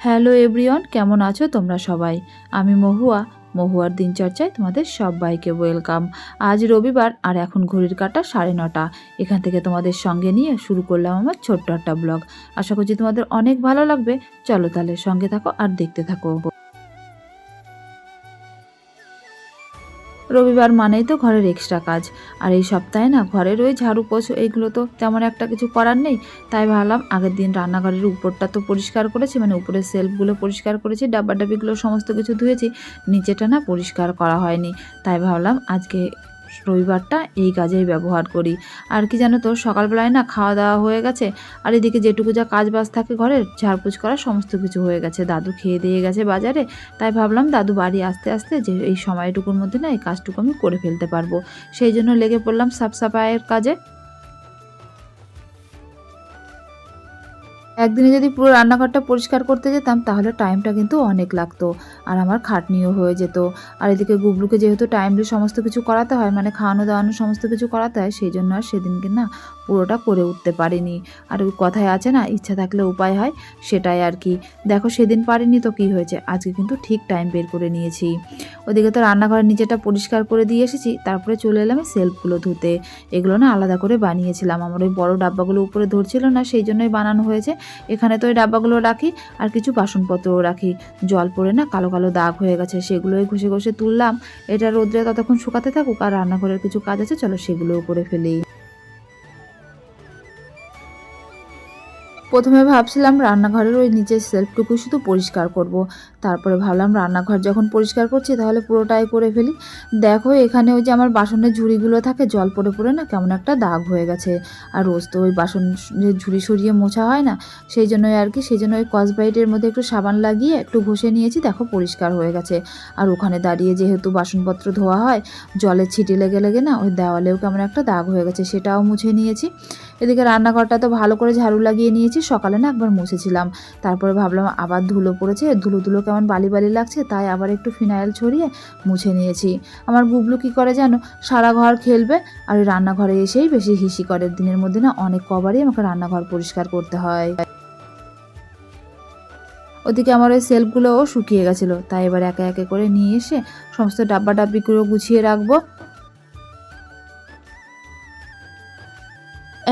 Hello everyone, কেমন আছো তোমরা সবাই? আমি মহুয়া, মহুয়ার দিনচর্চায় তোমাদের সবাইকে ওয়েলকাম। আজ রবিবার আর এখন ঘড়ির কাটা সাড়ে নটা। এখান থেকে তোমাদের সঙ্গে নিয়ে শুরু করলাম আমার ছোট্ট একটা ব্লগ। আশা করছি তোমাদের অনেক ভালো লাগবে। চলো তাহলে সঙ্গে থাকো আর দেখতে থাকো। রবিবার মানেই তো ঘরের এক্সট্রা কাজ। আর এই সপ্তাহে না ঘরের ওই ঝাড়ু পোছো, এইগুলো তো তেমন একটা কিছু করার নেই। তাই ভাবলাম আগের দিন রান্নাঘরের উপরটা তো পরিষ্কার করেছি মানে উপরের সেলফগুলো পরিষ্কার করেছি ডাব্বা ডাবিগুলো সমস্ত কিছু ধুয়েছি, নিচেটা না পরিষ্কার করা হয়নি। তাই ভাবলাম আজকে রবিবারটা এই কাজেই ব্যবহার করি। আর কি জানো তো, সকালবেলায় না খাওয়া দাওয়া হয়ে গেছে, আর এদিকে যেটুকু যা কাজ বাজ থাকে ঘরের ঝাড়পুছ করা সমস্ত কিছু হয়ে গেছে। দাদু খেয়ে দিয়ে গেছে বাজারে, তাই ভাবলাম দাদু বাড়ি আসতে আসতে যে এই সময়টুকুর মধ্যে না এই কাজটুকু আমি করে ফেলতে পারব। সেই জন্য লেগে পড়লাম সাফ সাফাইয়ের কাজে। একদিনে যদি পুরো রান্নাঘরটা পরিষ্কার করতে যেতাম, তাহলে টাইমটা কিন্তু অনেক লাগতো। আর আমার খাটনিও হয়ে যেত। আর এদিকে গুবলুকে যেহেতু টাইমলি সমস্ত কিছু করাতে হয় মানে খাওয়ানো দাওয়ানো সমস্ত কিছু করাতে হয়, সেই জন্য আর সেদিনকে না পুরোটা করে উঠতে পারিনি। আর ওই কথায় আছে না, ইচ্ছা থাকলে উপায় হয়, সেটাই আর কি। দেখো সেদিন পারিনি তো কি হয়েছে, আজকে কিন্তু ঠিক টাইম বের করে নিয়েছি। ওদিকে তো রান্নাঘরের নিচেটা পরিষ্কার করে দিয়ে এসেছি, তারপরে চলে এলাম সেলফগুলো ধুতে। এগুলো না আলাদা করে বানিয়েছিলাম, আমার ওই বড় ডাব্বাগুলো উপরে ধরছিল না, সেই জন্যই বানানো হয়েছে। এখানে তো ওই ডাব্বাগুলো রাখি, আর কিছু বাসনপত্রও রাখি। জল পড়ে না, কালো কালো দাগ হয়ে গেছে, সেগুলোই ঘষে ঘষে তুললাম। এটা রোদ্রে ততক্ষণ শুকাতে থাকুক, আর রান্নাঘরের কিছু কাজ আছে, চলো সেগুলোও করে ফেলি। প্রথমে ভাবছিলাম রান্নাঘরের ওই নিচের সেলফটুকু শুধু পরিষ্কার করব। তারপরে ভাবলাম রান্নাঘর যখন পরিষ্কার করছি তাহলে পুরোটাই করে ফেলি। দেখো, এখানে ওই যে আমার বাসনের ঝুড়িগুলো থাকে, জল পড়ে পড়ে না কেমন একটা দাগ হয়ে গেছে। আর রোজ তো ওই বাসন ঝুড়ি সরিয়ে মোছা হয় না। সেই জন্যই আর কি, সেই জন্য ওই কসবাইটের মধ্যে একটু সাবান লাগিয়ে একটু ঘষে নিয়েছি, দেখো পরিষ্কার হয়ে গেছে। আর ওখানে দাঁড়িয়ে যেহেতু বাসনপত্র ধোয়া হয় জলের ছিটে লেগে লেগে না, ওই দেওয়ালেও কেমন একটা দাগ হয়ে গেছে, সেটাও মুছে নিয়েছি। এদিকে রান্নাঘরটা তো ভালো করে ঝাড়ু লাগিয়ে নিয়েছি, সকালে না একবার মুছেছিলাম। তারপরে ভাবলাম আবার ধুলো পড়েছে, ধুলো ধুলো কেমন বালি বালি লাগছে, তাই আবার একটু ফিনাইল ছড়িয়ে মুছে নিয়েছি। আমার গুবলু কী করে জানো, সারা ঘর খেলবে আর রান্নাঘরে এসেই বেশি হিসি করে। দিনের মধ্যে না অনেক কবারই আমাকে রান্নাঘর পরিষ্কার করতে হয়। ওদিকে আমার ওই সেলফগুলোও শুকিয়ে গেছিল, তাই এবার একে একে করে নিয়ে এসে সমস্ত ডাব্বা ডাব্বিগুলো গুছিয়ে রাখব।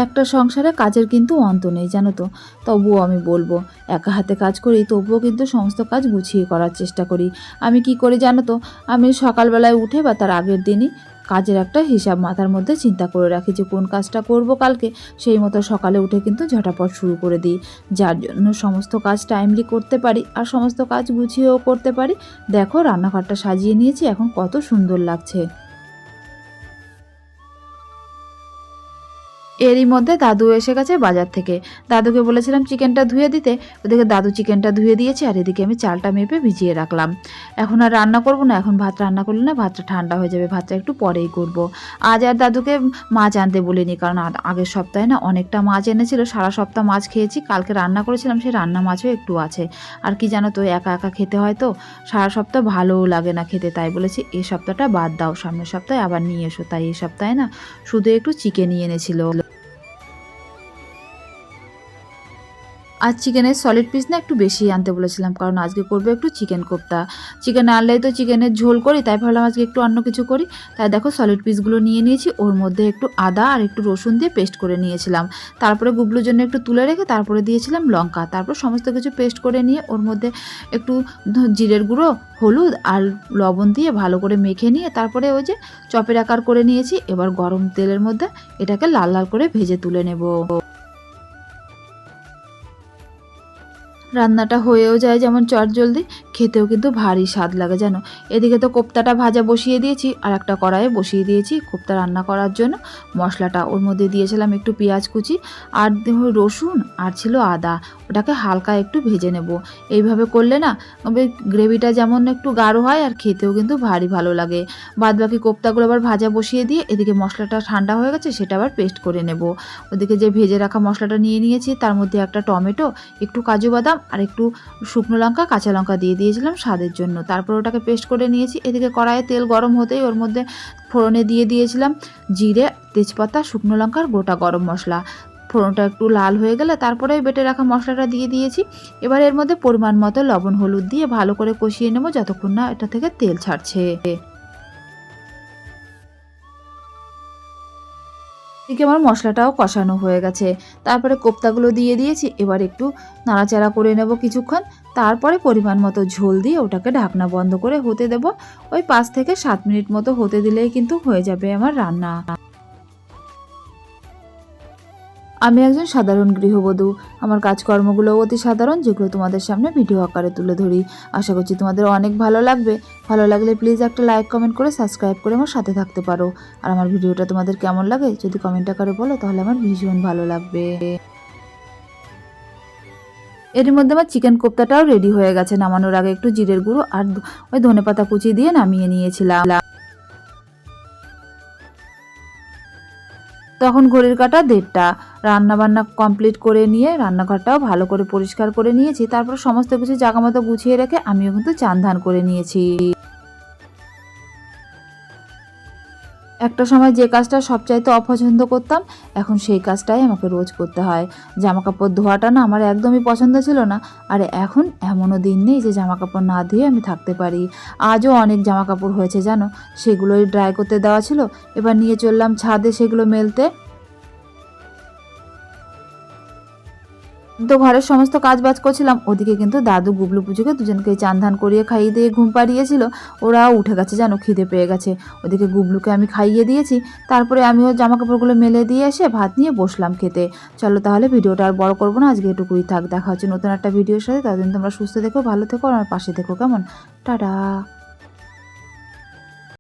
একটা সংসারে কাজের কিন্তু অন্ত নেই, জানো তো। তবুও আমি বলব, একা হাতে কাজ করি, তবুও কিন্তু সমস্ত কাজ গুছিয়ে করার চেষ্টা করি। আমি কি করি জানো তো, আমি সকালবেলায় উঠে বা তার আগের দিনই কাজের একটা হিসাব মাথার মধ্যে চিন্তা করে রাখি যে কোন কাজটা করব কালকে, সেই মতো সকালে উঠে কিন্তু ঝটাপট শুরু করে দিই। যার জন্য সমস্ত কাজ টাইমলি করতে পারি আর সমস্ত কাজ গুছিয়েও করতে পারি। দেখো, রান্নাঘরটা সাজিয়ে নিয়েছি, এখন কত সুন্দর লাগছে। এরই মধ্যে দাদু এসে গেছে বাজার থেকে। দাদুকে বলেছিলাম চিকেনটা ধুয়ে দিতে। ওদিকে দাদু চিকেনটা ধুয়ে দিয়েছে আর এদিকে আমি চালটা মেপে ভিজিয়ে রাখলাম। এখন আর রান্না করব না, এখন ভাত রান্না করলে না ভাতটা ঠান্ডা হয়ে যাবে, ভাতটা একটু পরেই করব। আজ আর দাদুকে মাছ আনতে বলিনি, কারণ আগের সপ্তাহে না অনেকটা মাছ এনেছিল, সারা সপ্তাহ মাছ খেয়েছি, কালকে রান্না করেছিলাম, সেই রান্না মাছও একটু আছে। আর কি জানো তো, একা একা খেতে হয় তো, সারা সপ্তাহ ভালোও লাগে না খেতে, তাই বলেছি এই সপ্তাহটা বাদ দাও, সামনের সপ্তাহে আবার নিয়ে এসো। তাই এই সপ্তাহে না শুধু একটু চিকেনই এনেছিল। আর চিকেনের সলিড পিস না একটু বেশি আনতে বলেছিলাম, কারণ আজকে করব একটু চিকেন কোপ্তা। চিকেন আনলেই তো চিকেনের ঝোল করি, তাই ভাবলাম আজকে একটু অন্য কিছু করি। তাই দেখো সলিড পিসগুলো নিয়ে নিয়েছি, ওর মধ্যে একটু আদা আর একটু রসুন দিয়ে পেস্ট করে নিয়েছিলাম। তারপরে গুবলুর জন্য একটু তুলে রেখে তারপরে দিয়েছিলাম লঙ্কা। তারপর সমস্ত কিছু পেস্ট করে নিয়ে ওর মধ্যে একটু জিরের গুঁড়ো, হলুদ আর লবণ দিয়ে ভালো করে মেখে নিয়ে তারপরে ওই যে চপের আকার করে নিয়েছি, এবার গরম তেলের মধ্যে এটাকে লাল লাল করে ভেজে তুলে নেব। রান্নাটা হয়েও যায় যেমন চটজলদি, খেতেও কিন্তু ভারী স্বাদ লাগে, জানো? এদিকে তো কোপ্তাটা ভাজা বসিয়ে দিয়েছি, আর একটা কড়াইয়ে বসিয়ে দিয়েছি কোপ্তা রান্না করার জন্য। মশলাটা ওর মধ্যে দিয়েছিলাম একটু পেঁয়াজ কুচি আর রসুন আর ছিল আদা। ওটাকে হালকা একটু ভেজে নেব। এইভাবে করলে না গ্রেভিটা যেমন একটু গাঢ় হয় আর খেতেও কিন্তু ভারী ভালো লাগে। বাদ বাকি কোপ্তাগুলো আবার ভাজা বসিয়ে দিয়ে এদিকে মশলাটা ঠান্ডা হয়ে গেছে, সেটা আবার পেস্ট করে নেব। ওদিকে যে ভেজে রাখা মশলাটা নিয়ে নিয়েছি, তার মধ্যে একটা টমেটো, একটু কাজু বাদাম আর একটু শুকনো লঙ্কা, কাঁচা লঙ্কা দিয়ে দিয়েছিলাম স্বাদের জন্য। তারপর ওটাকে পেস্ট করে নিয়েছি। এদিকে কড়াইয়ে তেল গরম হতেই ওর মধ্যে ফোড়নে দিয়ে দিয়েছিলাম জিরে, তেজপাতা, শুকনো লঙ্কার গোটা গরম মশলা। ফোড়নটা একটু লাল হয়ে গেলে তারপরে বেটে রাখা মশলাটা দিয়ে দিয়েছি। এবার এর মধ্যে পরিমাণ মতো লবণ, হলুদ দিয়ে ভালো করে কষিয়ে নেব যতক্ষণ না এটা থেকে তেল ছাড়ছে। এদিকে আমার মশলাটাও কষানো হয়ে গেছে। তারপরে কোপ্তাগুলো দিয়ে দিয়েছি, এবার একটু নাড়াচাড়া করে নেব কিছুক্ষণ। তারপরে পরিমাণ মতো ঝোল দিয়ে ওটাকে ঢাকনা বন্ধ করে হতে দেব। ওই পাঁচ থেকে সাত মিনিট মতো হতে দিলেই কিন্তু হয়ে যাবে আমার রান্না। আমি একজন সাধারণ গৃহবধূ। আমার কাজকর্মগুলো অতি সাধারণ, যেগুলো তোমাদের সামনে ভিডিও আকারে তুলে ধরি। আশা করছি তোমাদের অনেক ভালো লাগবে। ভালো লাগলে প্লিজ একটা লাইক, কমেন্ট করে সাবস্ক্রাইব করে আমার সাথে থাকতে পারো। আর আমার ভিডিওটা তোমাদের কেমন লাগে যদি কমেন্ট আকারে বলো, তাহলে আমার ভীষণ ভালো লাগবে। এর মধ্যে আমার চিকেন কোপ্তাটাও রেডি হয়ে গেছে। নামানোর আগে একটু জিরের গুঁড়ো আর ওই ধনেপাতা কুচি দিয়ে নামিয়ে নিয়েছিলাম। তখন ঘড়ির কাটা দেড়টা। রান্নাবান্না কমপ্লিট করে নিয়ে রান্নাঘরটাও ভালো করে পরিষ্কার করে নিয়েছি। তারপর সমস্ত কিছু জায়গা মতো গুছিয়ে রেখে আমিও কিন্তু চান ধান করে নিয়েছি। একটা সময় যে কাজটা সবচাইতে অপছন্দ করতাম, এখন সেই কাজটাই আমাকে রোজ করতে হয়। জামা কাপড় ধোয়াটা না আমার একদমই পছন্দ ছিল না, আর এখন এমনও দিন নেই যে জামা কাপড় না ধুয়ে আমি থাকতে পারি। আজও অনেক জামা কাপড় হয়েছে জানো, সেগুলোই ড্রাই করতে দেওয়া ছিল, এবার নিয়ে চললাম ছাদে সেগুলো মেলতে। তো ঘরের সমস্ত কাজ বাজ করছিলাম। ওদিকে কিন্তু দাদু গুবলু পুজোকে দুজনকে চান করিয়ে খাইয়ে দিয়ে ঘুম পাড়িয়েছিল। ওরা উঠে গেছে, জানো, খিদে পেয়ে গেছে। ওদিকে গুবলুকে আমি খাইয়ে দিয়েছি। তারপরে আমিও জামা কাপড়গুলো মেলে দিয়ে এসে ভাত নিয়ে বসলাম খেতে। চলো তাহলে ভিডিওটা আর বড় করব না, আজকে এটুকুই থাক। দেখা হচ্ছে নতুন একটা ভিডিওর সাথে। ততদিন তোমরা সুস্থ থেকো, ভালো থেকো, আর পাশে থেকো, কেমন? টাটা।